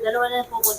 Dalawa na lang po ko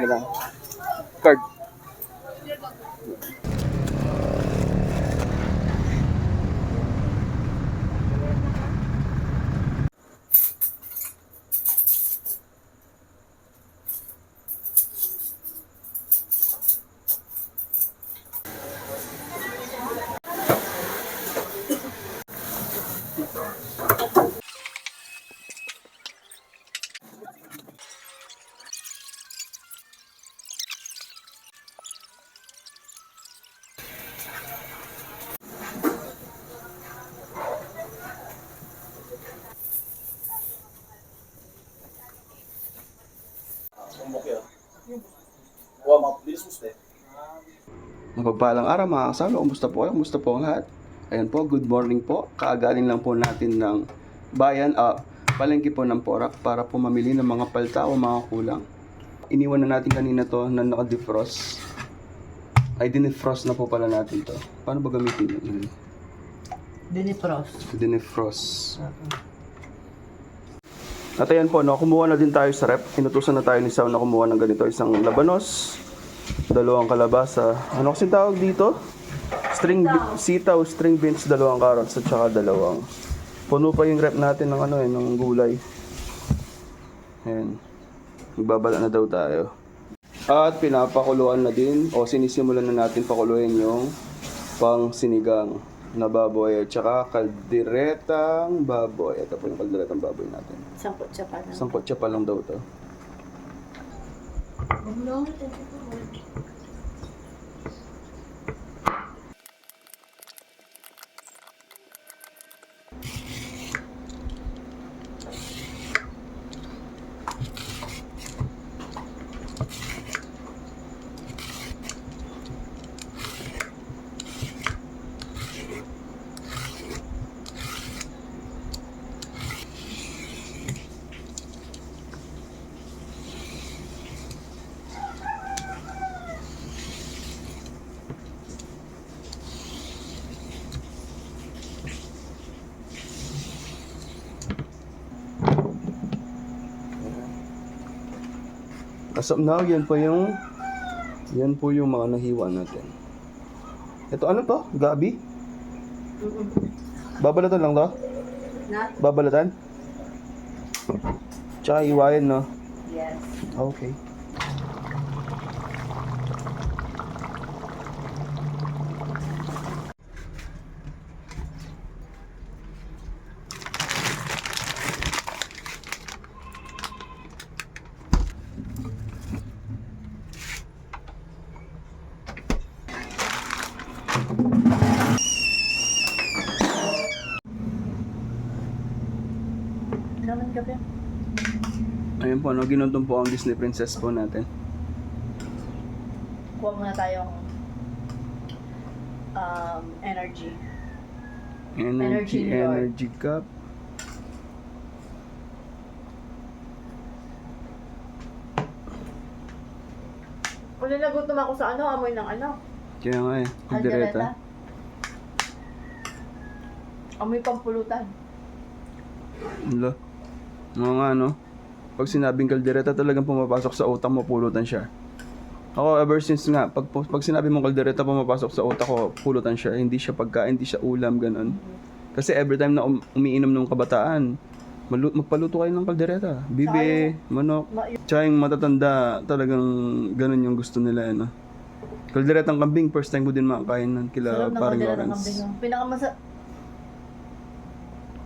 Ano lang? Card. Mapagpalang araw mga kasama, kumusta po kayo? Kumusta po ang lahat? Ayan po, good morning po. Kaagaling lang po natin ng bayan, ah, palengke po ng Porak para po mamili ng mga palta o mga kulang. Iniwan na natin kanina to na naka-defrost. Ay, dinefrost na po pala natin to. Paano ba gamitin yun? Dinipros. Dinefrost. At ayan po, no, kumuha na din tayo sa rep. Inutusan na tayo ni Sao na kumuha ng ganito. Isang labanos, dalawang kalabasa. Ano kasi tawag dito? String sitaw, string beans, dalawang carrots at saka dalawang. Puno pa yung rep natin ng ano eh, ng gulay. Ayan. Magbabala na daw tayo. At pinapakuluan na din o sinisimulan na natin pakuluin yung pang sinigang na baboy at saka kalderetang baboy. Ito po yung kalderetang baboy natin. Sampot siya pa lang. Isang kotse pa lang daw to. As of now, yan po yung yan po yung mga nahiwa natin. Ito ano to? Gabi? Babalatan lang to? Na? Babalatan? Tsaka iwayan, no? Yes. Okay. Gabi. Ayun po, no? Ginuntong po ang Disney Princess po natin. Kuha muna tayong um, energy. Energy, Energy energy cup. Huli na gutom ako sa ano, amoy ng ano. Kaya nga eh, Aldereta. kaldereta. Amoy pampulutan. Wala. Mga nga no. Pag sinabing kaldereta talagang pumapasok sa utak mo, pulutan siya. Ako ever since nga, pag, pag sinabi mong kaldereta pumapasok sa utak ko, pulutan siya. Hindi siya pagkain, hindi siya ulam, ganun. Kasi every time na um- umiinom ng kabataan, malu- magpaluto kayo ng kaldereta. Bibe, manok. Ma- Tsaka yung matatanda, talagang ganun yung gusto nila. Ano. Kalderetang kambing, first time ko din makakain ng kila Sarap ng paring kaldereta Lawrence. kambing. Pinakamasa...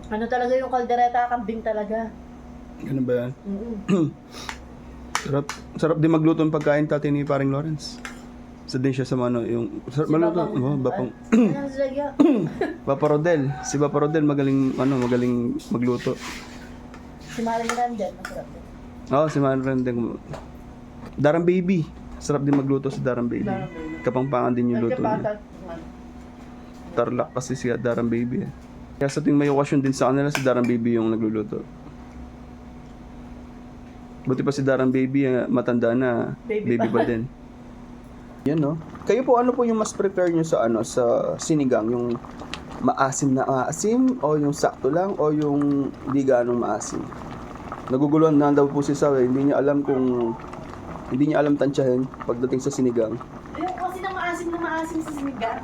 Ano talaga yung kaldereta kambing talaga. Ganun ba yan? Mm-mm. Sarap, sarap din magluto ng pagkain tati ni paring Lawrence. Isa din siya sa ano, yung... Sarap, Si maluto. Oh, bapang, Ano sila gya? Papa Rodel. Si Papa Rodel magaling, ano, magaling magluto. Si Maring Randel, masarap din. Oo, oh, si Manren din. Darang Baby. Sarap din magluto si Darang Baby. Darang Baby. Kapangpangan din yung luto niya. Tarlac kasi si Darang Baby eh. Kaya sa tuwing may okasyon din sa kanila, si Darang Baby yung nagluluto. Buti pa si Darang Baby, eh, matanda na, Baby baby, pa. pa din. Yan no. Kayo po, ano po yung mas prepare nyo sa ano sa sinigang? Yung maasim na maasim o yung sakto lang o yung di ganong maasim? Naguguluhan na daw po si Sawe, hindi niya alam kung hindi niya alam tansyahin pagdating sa sinigang. Yung kasi na maasim na maasim sa sinigang.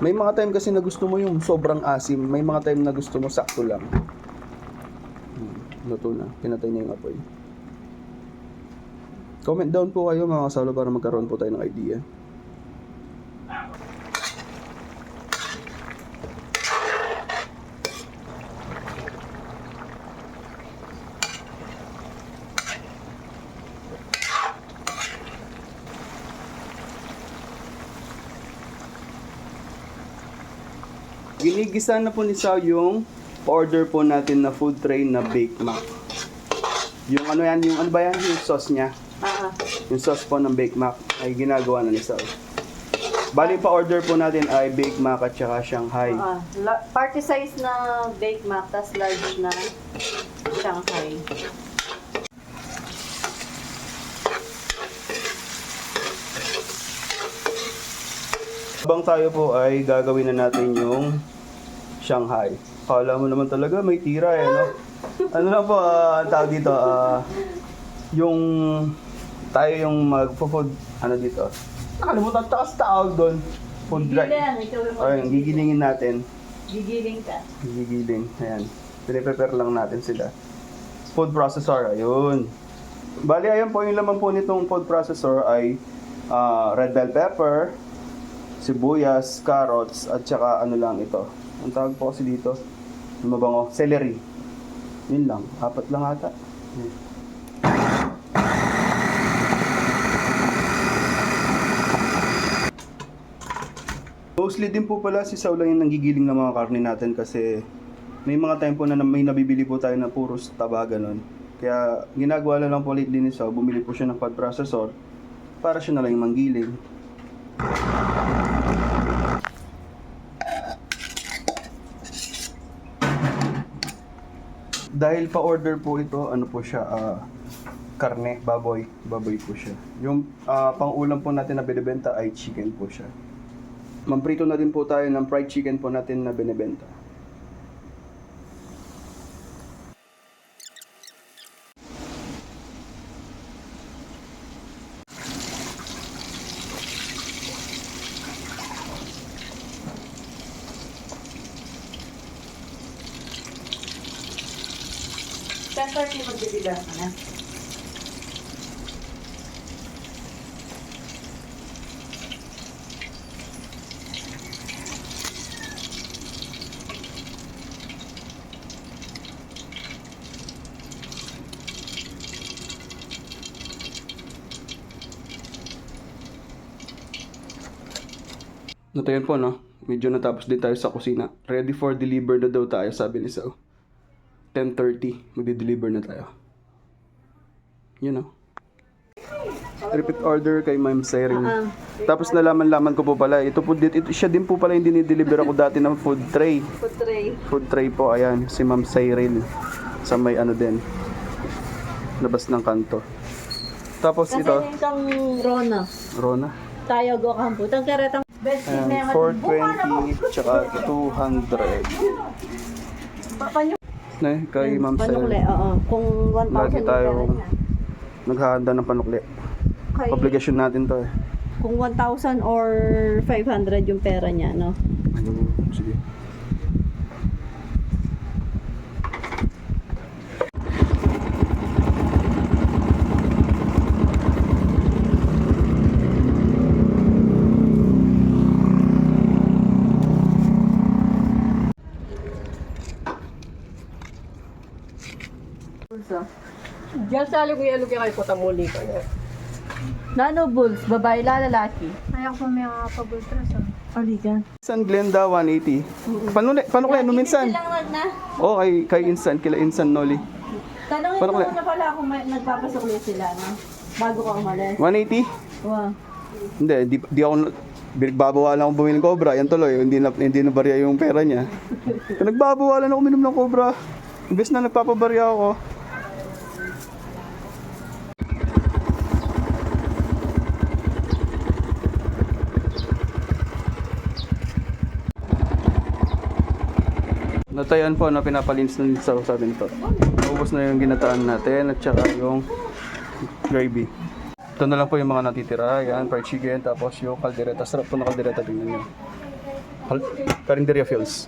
May mga time kasi na gusto mo yung sobrang asim, may mga time na gusto mo sakto lang. Hmm, luto na, pinatay na yung apoy. Comment down po kayo mga kasalo para magkaroon po tayo ng idea. Ginigisa na po ni Sao yung order po natin na food tray na Bake Mac. Yung ano yan, yung ano ba yan, yung sauce niya. Ah. Yung sauce po ng Bake Mac ay ginagawa na ni Sao. Bali pa order po natin ay Bake Mac at saka Shanghai. Ah, la- party size na Bake Mac, tas large na Shanghai. Habang tayo po ay gagawin na natin yung Shanghai. Kala mo naman talaga may tira eh, no? Ano lang po, ang tawag dito, ah, yung tayo yung magpo-food, ano dito? Nakalimutan, takas tawag doon. Food dry. Gigiling, ikaw yung Ayun, gigilingin natin. Gigiling ka. Gigiling. Ayan. Piniprepare lang natin sila. Food processor. Ayun. Bali, ayun po yung laman po nitong food processor ay ah, red bell pepper, sibuyas, carrots, at saka ano lang ito. Ang tawag po kasi dito, yung mabango, celery. Yun lang. Apat lang ata. Yun. Mostly din po pala si Saul lang yung nanggigiling ng mga karne natin kasi may mga time po na may nabibili po tayo na puros taba ganun. Kaya ginagawa na lang po lately ni Saul, bumili po siya ng pod processor para siya na lang yung manggiling. Dahil pa order po ito, ano po siya, ah, karne, baboy, baboy po siya. Yung ah, pang-ulam po natin na binibenta ay chicken po siya. Mamprito na din po tayo ng fried chicken po natin na binibenta. Ten thirty magbibigas ka na. Nato yun po, no? Medyo natapos din tayo sa kusina. Ready for deliver na daw tayo, sabi ni Sao. 10.30, magde-deliver na tayo. Yun, no? Repeat order kay Ma'am Siren. Ah, Tapos nalaman-laman ko po pala, ito po dit, ito, siya din po pala yung dinideliver ako dati ng food tray. food tray. Food tray po, ayan, si Ma'am Cyril. Sa may ano din, labas ng kanto. Tapos Kasi ito, kang Rona. Rona. Tayo go kampo. Tang karetang Ayan, 420, tsaka 200. Na, kay Ma'am Panukle, Sel. oo. Kung 1,000 Lagi tayo naghahanda ng panukli. Kay- Obligasyon natin to eh. Kung 1,000 or 500 yung pera niya, no? Sige. Diyan sa alugi-alugi kayo po tamuli ko. Nano bulls, babae la lalaki. Ayaw ko may mga pabultras. ah. Oli ka. San Glenda 180. Paano paano kaya no minsan? lang wag na. Oh, kay kay Insan, kila Insan Noli. Tanongin Paano mo kaya? na pala kung may, nagpapasukli sila, no? Bago ka umalis. 180? Wow. Hindi, di, di ako Binagbabawalan ako bumili ng Cobra, yan tuloy, hindi na, hindi na barya yung pera niya. Pinagbabawalan ako minom ng Cobra. Imbes na nagpapabarya ako. Natayan po na pinapalinis na sa sabi nito. Ubus na yung ginataan natin at saka yung gravy. Ito na lang po yung mga natitira. Yan, fried chicken, tapos yung kaldereta. Sarap po na kaldereta, tingnan nyo. Kal- Carinderia Fields.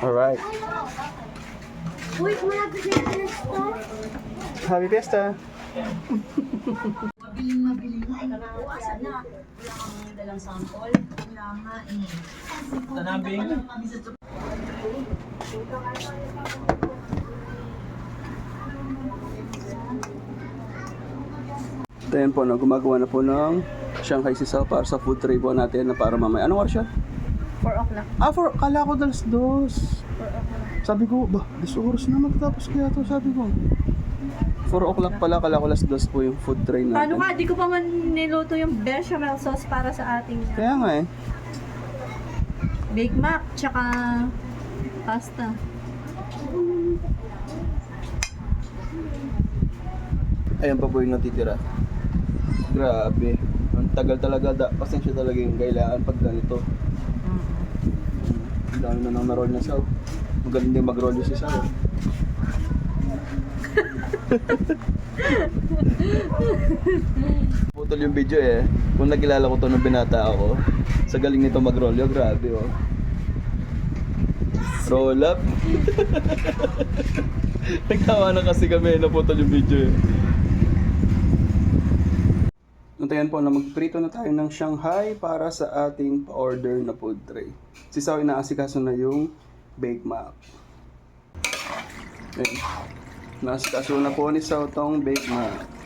Alright. Uy, wala ba siya to? Happy Fiesta! Ayan po, no, gumagawa na po ng Shanghai Sisaw para sa food tray po natin na para mamaya. Anong oras yun? 4 o'clock. Ah, for, kala ko dalas dos. Sabi ko, ba, das oras na matatapos kaya to, sabi ko. 4 o'clock pala, kala ko alas dos po yung food tray natin. Paano ka? Di ko pa man niluto yung bechamel sauce para sa ating Kaya nga eh. Big Mac, tsaka pasta. Ayan pa po yung natitira. Grabe. Ang tagal talaga, da, pasensya talaga yung kailangan pag ganito. Ang dami na nang na-roll na saw. Magaling din mag-roll yung si saw. Putol yung video eh. Kung nagkilala ko to nung binata ako, sa galing nito mag-roll grabe oh. Roll up. Nagtawa na kasi kami na putol yung video eh. Nantayan po na magprito na tayo ng Shanghai para sa ating pa-order na food tray. Si Sao inaasikaso na yung Bake Mac. Ayun. Naasikaso na po ni Sao tong Bake Mac.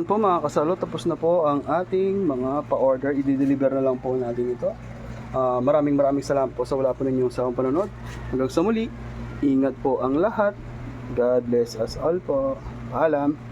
Yan po mga kasalo, tapos na po ang ating mga pa-order. I-deliver na lang po natin ito. Ah, maraming maraming salamat po sa wala po ninyong sa panonood. Hanggang sa muli, ingat po ang lahat. God bless us all po. Paalam.